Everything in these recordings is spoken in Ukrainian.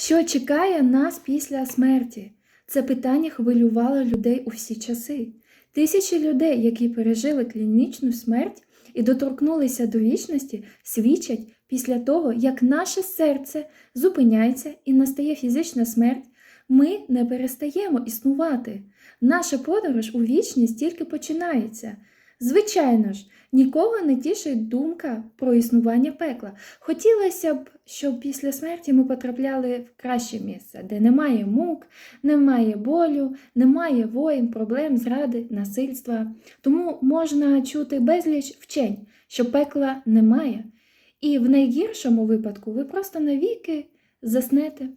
Що чекає нас після смерті? Це питання хвилювало людей у всі часи. Тисячі людей, які пережили клінічну смерть і доторкнулися до вічності, свідчать після того, як наше серце зупиняється і настає фізична смерть, ми не перестаємо існувати. Наша подорож у вічність тільки починається. Звичайно ж, нікого не тішить думка про існування пекла. Хотілося б, щоб після смерті ми потрапляли в краще місце, де немає мук, немає болю, немає воїн, проблем, зради, насильства. Тому можна чути безліч вчень, що пекла немає. І в найгіршому випадку ви просто навіки заснете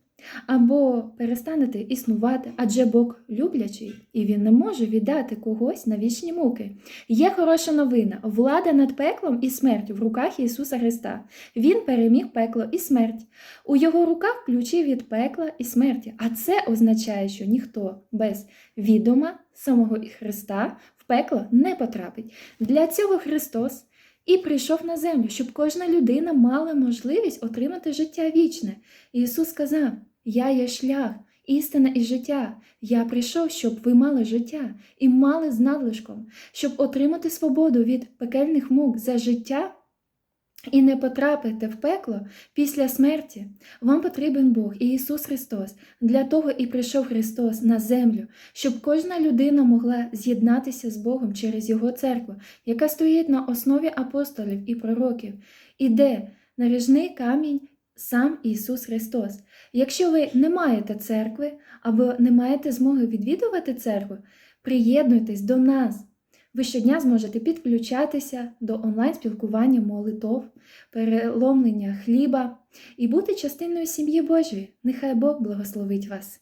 або перестанете існувати, адже Бог люблячий, і він не може віддати когось на вічні муки. Є хороша новина: влада над пеклом і смертю в руках Ісуса Христа. Він переміг пекло і смерть. У його руках ключі від пекла і смерті. А це означає, що ніхто без відома самого Христа в пекло не потрапить. Для цього Христос. І прийшов на землю, щоб кожна людина мала можливість отримати життя вічне. Ісус сказав: Я є шлях, істина і життя. Я прийшов, щоб ви мали життя і мали з надлишком, щоб отримати свободу від пекельних мук за життя і не потрапити в пекло після смерті. Вам потрібен Бог і Ісус Христос. Для того і прийшов Христос на землю, щоб кожна людина могла з'єднатися з Богом через Його церкву, яка стоїть на основі апостолів і пророків. Іде наріжний камінь сам Ісус Христос. Якщо ви не маєте церкви або не маєте змоги відвідувати церкву, приєднуйтесь до нас. Ви щодня зможете підключатися до онлайн-спілкування молитов, переломлення хліба і бути частиною сім'ї Божої. Нехай Бог благословить вас.